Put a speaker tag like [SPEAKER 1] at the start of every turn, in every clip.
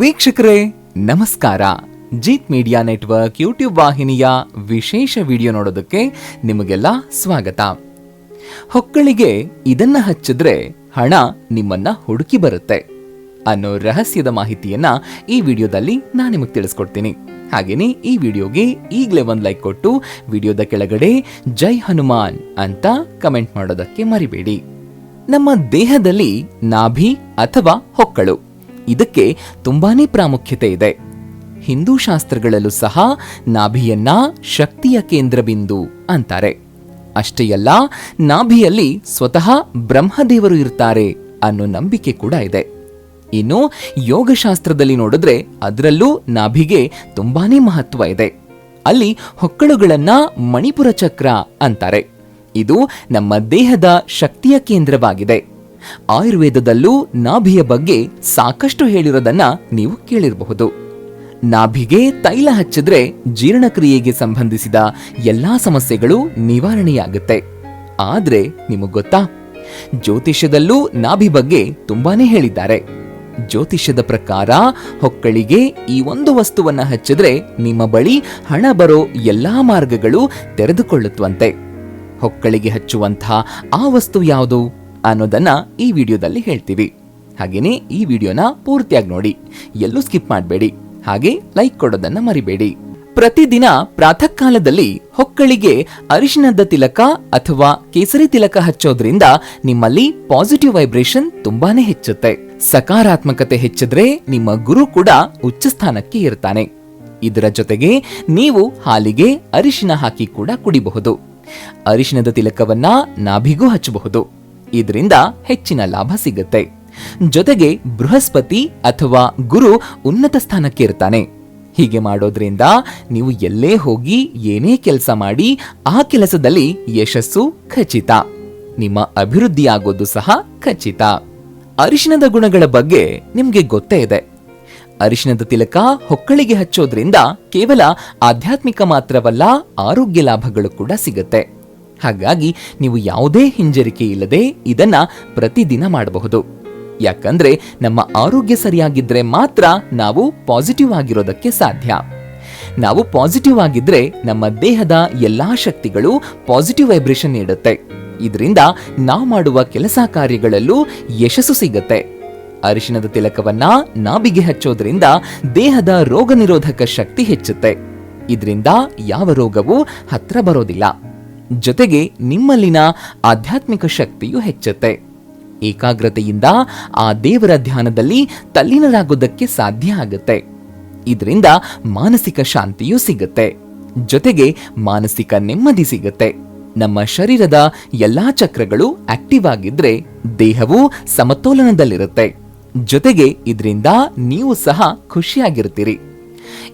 [SPEAKER 1] ವೀಕ್ಷಕರೇ, ನಮಸ್ಕಾರ. Jeet media network YouTube ವಾಹಿನಿಯ ವಿಶೇಷ ವಿಡಿಯೋ ನೋಡೋದಕ್ಕೆ ನಿಮಗೆಲ್ಲ ಸ್ವಾಗತ. ಹೊಕ್ಕಳಿಗೆ ಇದನ್ನ ಹಚ್ಚಿದ್ರೆ ಹಣ ನಿಮ್ಮನ್ನ ಹುಡುಕಿ ಬರುತ್ತೆ ಅನ್ನೋ ರಹಸ್ಯದ ಮಾಹಿತಿಯನ್ನ ಈ ವಿಡಿಯೋದಲ್ಲಿ ನಾನು ನಿಮಗೆ ತಿಳಿಸ್ಕೊಡ್ತೀನಿ. ಹಾಗೇನೆ ಈ ವಿಡಿಯೋಗೆ ಈಗಲೇ ಒಂದು ಲೈಕ್ ಕೊಟ್ಟು ವಿಡಿಯೋದ ಕೆಳಗಡೆ ಜೈ ಹನುಮಾನ್ ಅಂತ ಕಮೆಂಟ್ ಮಾಡೋದಕ್ಕೆ ಮರಿಬೇಡಿ. ನಮ್ಮ ದೇಹದಲ್ಲಿ ನಾಭಿ ಅಥವಾ ಹೊಕ್ಕಳು. ಇದಕ್ಕೆ ತುಂಬಾನೇ ಪ್ರಾಮುಖ್ಯತೆ ಇದೆ. ಹಿಂದೂ ಶಾಸ್ತ್ರಗಳಲ್ಲೂ ಸಹ ನಾಭಿಯನ್ನ ಶಕ್ತಿಯ ಕೇಂದ್ರ ಬಿಂದು ಅಂತಾರೆ. ಅಷ್ಟೇ ಅಲ್ಲ, ನಾಭಿಯಲ್ಲಿ ಸ್ವತಃ ಬ್ರಹ್ಮದೇವರು ಇರ್ತಾರೆ ಅನ್ನೋ ನಂಬಿಕೆ ಕೂಡ ಇದೆ. ಇನ್ನು ಯೋಗಶಾಸ್ತ್ರದಲ್ಲಿ ನೋಡಿದ್ರೆ ಅದರಲ್ಲೂ ನಾಭಿಗೆ ತುಂಬಾನೇ ಮಹತ್ವ ಇದೆ. ಅಲ್ಲಿ ಹೊಕ್ಕಳುಗಳನ್ನ ಮಣಿಪುರ ಚಕ್ರ ಅಂತಾರೆ. ಇದು ನಮ್ಮ ದೇಹದ ಶಕ್ತಿಯ ಕೇಂದ್ರವಾಗಿದೆ. ಆಯುರ್ವೇದದಲ್ಲೂ ನಾಭಿಯ ಬಗ್ಗೆ ಸಾಕಷ್ಟು ಹೇಳಿರೋದನ್ನ ನೀವು ಕೇಳಿರಬಹುದು. ನಾಭಿಗೆ ತೈಲ ಹಚ್ಚಿದ್ರೆ ಜೀರ್ಣಕ್ರಿಯೆಗೆ ಸಂಬಂಧಿಸಿದ ಎಲ್ಲಾ ಸಮಸ್ಯೆಗಳು ನಿವಾರಣೆಯಾಗುತ್ತೆ. ಆದ್ರೆ ನಿಮಗ್ ಗೊತ್ತಾ? ಜ್ಯೋತಿಷ್ಯದಲ್ಲೂ ನಾಭಿ ಬಗ್ಗೆ ತುಂಬಾನೇ ಹೇಳಿದ್ದಾರೆ. ಜ್ಯೋತಿಷ್ಯದ ಪ್ರಕಾರ ಹೊಕ್ಕಳಿಗೆ ಈ ಒಂದು ವಸ್ತುವನ್ನ ಹಚ್ಚಿದ್ರೆ ನಿಮ್ಮ ಬಳಿ ಹಣ ಬರೋ ಎಲ್ಲಾ ಮಾರ್ಗಗಳು ತೆರೆದುಕೊಳ್ಳುತ್ತಂತೆ ಹೊಕ್ಕಳಿಗೆ ಹಚ್ಚುವಂಥ ಆ ವಸ್ತು ಯಾವುದು? ಅನ್ನೋದನ್ನ ಈ ವಿಡಿಯೋದಲ್ಲಿ ಹೇಳ್ತೀವಿ. ಹಾಗೇನೆ ಈ ವಿಡಿಯೋನ ಪೂರ್ತಿಯಾಗಿ ನೋಡಿ. ಎಲ್ಲೂ ಸ್ಕಿಪ್ ಮಾಡಬೇಡಿ. ಹಾಗೆ ಲೈಕ್ ಕೊಡೋದನ್ನ ಮರಿಬೇಡಿ. ಪ್ರತಿದಿನ ಪ್ರಾತಃ ಕಾಲದಲ್ಲಿ ಹೊಕ್ಕಳಿಗೆ ಅರಿಶಿನದ ತಿಲಕ ಅಥವಾ ಕೇಸರಿ ತಿಲಕ ಹಚ್ಚೋದ್ರಿಂದ ನಿಮ್ಮಲ್ಲಿ ಪಾಸಿಟಿವ್ ವೈಬ್ರೇಷನ್ ತುಂಬಾನೇ ಹೆಚ್ಚುತ್ತೆ. ಸಕಾರಾತ್ಮಕತೆ ಹೆಚ್ಚಿದ್ರೆ ನಿಮ್ಮ ಗುರು ಕೂಡ ಉಚ್ಚ ಸ್ಥಾನಕ್ಕೆ ಇರ್ತಾನೆ. ಇದರ ಜೊತೆಗೆ ನೀವು ಹಾಲಿಗೆ ಅರಿಶಿನ ಹಾಕಿ ಕೂಡ ಕುಡಿಬಹುದು. ಅರಿಶಿನದ ತಿಲಕವನ್ನ ನಾಭಿಗೂ ಹಚ್ಚಬಹುದು. ಇದರಿಂದ ಹೆಚ್ಚಿನ ಲಾಭ ಸಿಗುತ್ತೆ. ಜೊತೆಗೆ ಬೃಹಸ್ಪತಿ ಅಥವಾ ಗುರು ಉನ್ನತ ಸ್ಥಾನಕ್ಕೆ ಇರ್ತಾನೆ. ಹೀಗೆ ಮಾಡೋದ್ರಿಂದ ನೀವು ಎಲ್ಲೇ ಹೋಗಿ ಏನೇ ಕೆಲಸ ಮಾಡಿ ಆ ಕೆಲಸದಲ್ಲಿ ಯಶಸ್ಸು ಖಚಿತ. ನಿಮ್ಮ ಅಭಿವೃದ್ಧಿಯಾಗೋದು ಸಹ ಖಚಿತ. ಅರಿಶಿನದ ಗುಣಗಳ ಬಗ್ಗೆ ನಿಮಗೆ ಗೊತ್ತೇ ಇದೆ. ಅರಿಶಿನದ ತಿಲಕ ಹೊಕ್ಕಳಿಗೆ ಹಚ್ಚೋದ್ರಿಂದ ಕೇವಲ ಆಧ್ಯಾತ್ಮಿಕ ಮಾತ್ರವಲ್ಲ ಆರೋಗ್ಯ ಲಾಭಗಳು ಕೂಡ ಸಿಗುತ್ತೆ. ಹಾಗಾಗಿ ನೀವು ಯಾವುದೇ ಹಿಂಜರಿಕೆ ಇಲ್ಲದೆ ಇದನ್ನ ಪ್ರತಿದಿನ ಮಾಡಬಹುದು. ಯಾಕಂದ್ರೆ ನಮ್ಮ ಆರೋಗ್ಯ ಸರಿಯಾಗಿದ್ರೆ ಮಾತ್ರ ನಾವು ಪಾಸಿಟಿವ್ ಆಗಿರೋದಕ್ಕೆ ಸಾಧ್ಯ. ನಾವು ಪಾಸಿಟಿವ್ ಆಗಿದ್ರೆ ನಮ್ಮ ದೇಹದ ಎಲ್ಲಾ ಶಕ್ತಿಗಳು ಪಾಸಿಟಿವ್ ವೈಬ್ರೇಷನ್ ನೀಡುತ್ತೆ. ಇದರಿಂದ ನಾವು ಮಾಡುವ ಕೆಲಸ ಕಾರ್ಯಗಳಲ್ಲೂ ಯಶಸ್ಸು ಸಿಗುತ್ತೆ. ಅರಿಶಿನದ ತಿಲಕವನ್ನ ನಾಭಿಗೆ ಹಚ್ಚೋದ್ರಿಂದ ದೇಹದ ರೋಗ ನಿರೋಧಕ ಶಕ್ತಿ ಹೆಚ್ಚುತ್ತೆ. ಇದರಿಂದ ಯಾವ ರೋಗವೂ ಹತ್ರ ಬರೋದಿಲ್ಲ. ಜೊತೆಗೆ ನಿಮ್ಮಲ್ಲಿನ ಆಧ್ಯಾತ್ಮಿಕ ಶಕ್ತಿಯು ಹೆಚ್ಚುತ್ತೆ. ಏಕಾಗ್ರತೆಯಿಂದ ಆ ದೇವರ ಧ್ಯಾನದಲ್ಲಿ ತಲ್ಲೀನರಾಗೋದಕ್ಕೆ ಸಾಧ್ಯ ಆಗುತ್ತೆ. ಇದರಿಂದ ಮಾನಸಿಕ ಶಾಂತಿಯೂ ಸಿಗುತ್ತೆ. ಜೊತೆಗೆ ಮಾನಸಿಕ ನೆಮ್ಮದಿ ಸಿಗುತ್ತೆ. ನಮ್ಮ ಶರೀರದ ಎಲ್ಲಾ ಚಕ್ರಗಳು ಆಕ್ಟಿವ್ ಆಗಿದ್ರೆ ದೇಹವು ಸಮತೋಲನದಲ್ಲಿರುತ್ತೆ. ಜೊತೆಗೆ ಇದರಿಂದ ನೀವು ಸಹ ಖುಷಿಯಾಗಿರ್ತೀರಿ.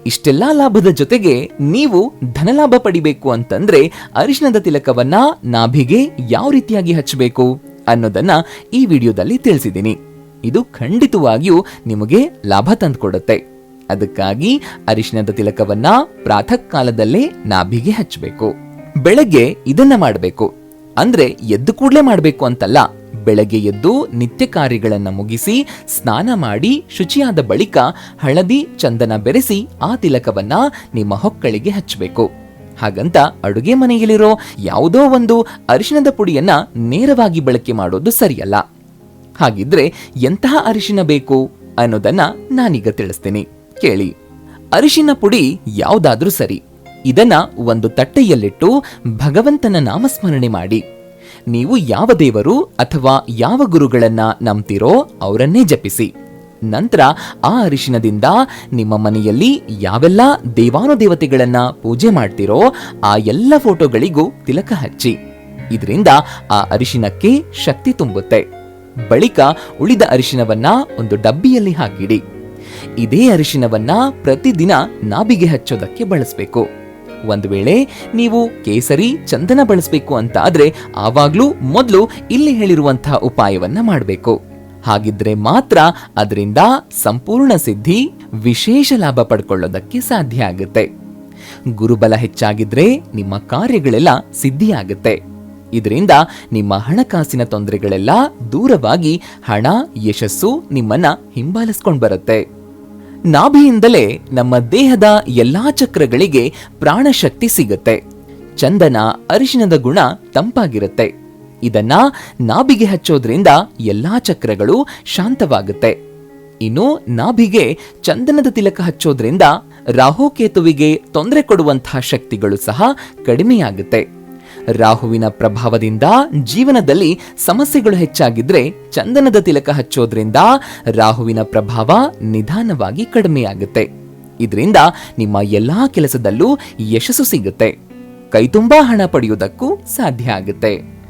[SPEAKER 1] ಇಷ್ಟೆಲ್ಲಾ ಲಾಭದ ಜೊತೆಗೆ ನೀವು ಧನಲಾಭ ಪಡಿಬೇಕು ಅಂತಂದ್ರೆ ಅರಿಶಿಣದ ತಿಲಕವನ್ನ ನಾಭಿಗೆ ಯಾವ ರೀತಿಯಾಗಿ ಹಚ್ಚಬೇಕು ಅನ್ನೋದನ್ನ ಈ ವಿಡಿಯೋದಲ್ಲಿ ತಿಳಿಸಿದ್ದೀನಿ. ಇದು ಖಂಡಿತವಾಗಿಯೂ ನಿಮಗೆ ಲಾಭ ತಂದುಕೊಡುತ್ತೆ. ಅದಕ್ಕಾಗಿ ಅರಿಶಿಣದ ತಿಲಕವನ್ನ ಪ್ರಾತಃ ಕಾಲದಲ್ಲೇ ನಾಭಿಗೆ ಹಚ್ಚಬೇಕು. ಬೆಳಗ್ಗೆ ಇದನ್ನ ಮಾಡಬೇಕು. ಅಂದ್ರೆ ಎದ್ದು ಕೂಡಲೇ ಮಾಡಬೇಕು ಅಂತಲ್ಲ. ಬೆಳಗ್ಗೆ ಎದ್ದು ನಿತ್ಯ ಕಾರ್ಯಗಳನ್ನು ಮುಗಿಸಿ ಸ್ನಾನ ಮಾಡಿ ಶುಚಿಯಾದ ಬಳಿಕ ಹಳದಿ ಚಂದನ ಬೆರೆಸಿ ಆ ತಿಲಕವನ್ನ ನಿಮ್ಮ ಹೊಕ್ಕಳಿಗೆ ಹಚ್ಚಬೇಕು. ಹಾಗಂತ ಅಡುಗೆ ಮನೆಯಲ್ಲಿರೋ ಯಾವುದೋ ಒಂದು ಅರಿಶಿಣದ ಪುಡಿಯನ್ನ ನೇರವಾಗಿ ಬಳಕೆ ಮಾಡೋದು ಸರಿಯಲ್ಲ. ಹಾಗಿದ್ರೆ ಎಂತಹ ಅರಿಶಿನ ಬೇಕು ಅನ್ನೋದನ್ನ ನಾನೀಗ ತಿಳಿಸ್ತೀನಿ. ಕೇಳಿ. ಅರಿಶಿನ ಪುಡಿ ಯಾವುದಾದ್ರೂ ಸರಿ. ಇದನ್ನ ಒಂದು ತಟ್ಟೆಯಲ್ಲಿಟ್ಟು ಭಗವಂತನ ನಾಮಸ್ಮರಣೆ ಮಾಡಿ. ನೀವು ಯಾವ ದೇವರು ಅಥವಾ ಯಾವ ಗುರುಗಳನ್ನ ನಂಬ್ತಿರೋ ಅವರನ್ನೇ ಜಪಿಸಿ. ನಂತರ ಆ ಅರಿಶಿನದಿಂದ ನಿಮ್ಮ ಮನೆಯಲ್ಲಿ ಯಾವೆಲ್ಲ ದೇವಾನುದೇವತೆಗಳನ್ನ ಪೂಜೆ ಮಾಡ್ತಿರೋ ಆ ಎಲ್ಲ ಫೋಟೋಗಳಿಗೂ ತಿಲಕ ಹಚ್ಚಿ. ಇದರಿಂದ ಆ ಅರಿಶಿನಕ್ಕೆ ಶಕ್ತಿ ತುಂಬುತ್ತೆ. ಬಳಿಕ ಉಳಿದ ಅರಿಶಿನವನ್ನ ಒಂದು ಡಬ್ಬಿಯಲ್ಲಿ ಹಾಕಿಡಿ. ಇದೇ ಅರಿಶಿನವನ್ನ ಪ್ರತಿದಿನ ನಾಭಿಗೆ ಹಚ್ಚೋದಕ್ಕೆ ಬಳಸಬೇಕು. ಒಂದು ವೇಳೆ ನೀವು ಕೇಸರಿ ಚಂದನ ಬಳಸಬೇಕು ಅಂತ ಆದ್ರೆ ಆವಾಗ್ಲೂ ಮೊದಲು ಇಲ್ಲಿ ಹೇಳಿರುವಂತಹ ಉಪಾಯವನ್ನ ಮಾಡಬೇಕು. ಹಾಗಿದ್ರೆ ಮಾತ್ರ ಅದರಿಂದ ಸಂಪೂರ್ಣ ಸಿದ್ಧಿ ವಿಶೇಷ ಲಾಭ ಪಡ್ಕೊಳ್ಳೋದಕ್ಕೆ ಸಾಧ್ಯ ಆಗುತ್ತೆ. ಗುರುಬಲ ಹೆಚ್ಚಾಗಿದ್ರೆ ನಿಮ್ಮ ಕಾರ್ಯಗಳೆಲ್ಲ ಸಿದ್ಧಿಯಾಗುತ್ತೆ. ಇದರಿಂದ ನಿಮ್ಮ ಹಣಕಾಸಿನ ತೊಂದರೆಗಳೆಲ್ಲ ದೂರವಾಗಿ ಹಣ, ಯಶಸ್ಸು ನಿಮ್ಮನ್ನ ಹಿಂಬಾಲಿಸ್ಕೊಂಡು ಬರುತ್ತೆ. ನಾಭಿಯಿಂದಲೇ ನಮ್ಮ ದೇಹದ ಎಲ್ಲಾ ಚಕ್ರಗಳಿಗೆ ಪ್ರಾಣಶಕ್ತಿ ಸಿಗುತ್ತೆ. ಚಂದನ ಅರಿಶಿನದ ಗುಣ ತಂಪಾಗಿರುತ್ತೆ. ಇದನ್ನ ನಾಭಿಗೆ ಹಚ್ಚೋದ್ರಿಂದ ಎಲ್ಲಾ ಚಕ್ರಗಳು ಶಾಂತವಾಗುತ್ತೆ. ಇನ್ನು ನಾಭಿಗೆ ಚಂದನದ ತಿಲಕ ಹಚ್ಚೋದ್ರಿಂದ ರಾಹುಕೇತುವಿಗೆ ತೊಂದರೆ ಕೊಡುವಂತಹ ಶಕ್ತಿಗಳು ಸಹ ಕಡಿಮೆಯಾಗುತ್ತೆ. ರಾಹುವಿನ ಪ್ರಭಾವದಿಂದ ಜೀವನದಲ್ಲಿ ಸಮಸ್ಯೆಗಳು ಹೆಚ್ಚಾಗಿದ್ರೆ ಚಂದನದ ತಿಲಕ ಹಚ್ಚೋದ್ರಿಂದ ರಾಹುವಿನ ಪ್ರಭಾವ ನಿಧಾನವಾಗಿ ಕಡಿಮೆಯಾಗುತ್ತೆ. ಇದರಿಂದ ನಿಮ್ಮ ಎಲ್ಲಾ ಕೆಲಸದಲ್ಲೂ ಯಶಸ್ಸು ಸಿಗುತ್ತೆ. ಕೈತುಂಬಾ ಹಣ ಪಡೆಯುವುದಕ್ಕೂ ಸಾಧ್ಯ ಆಗುತ್ತೆ.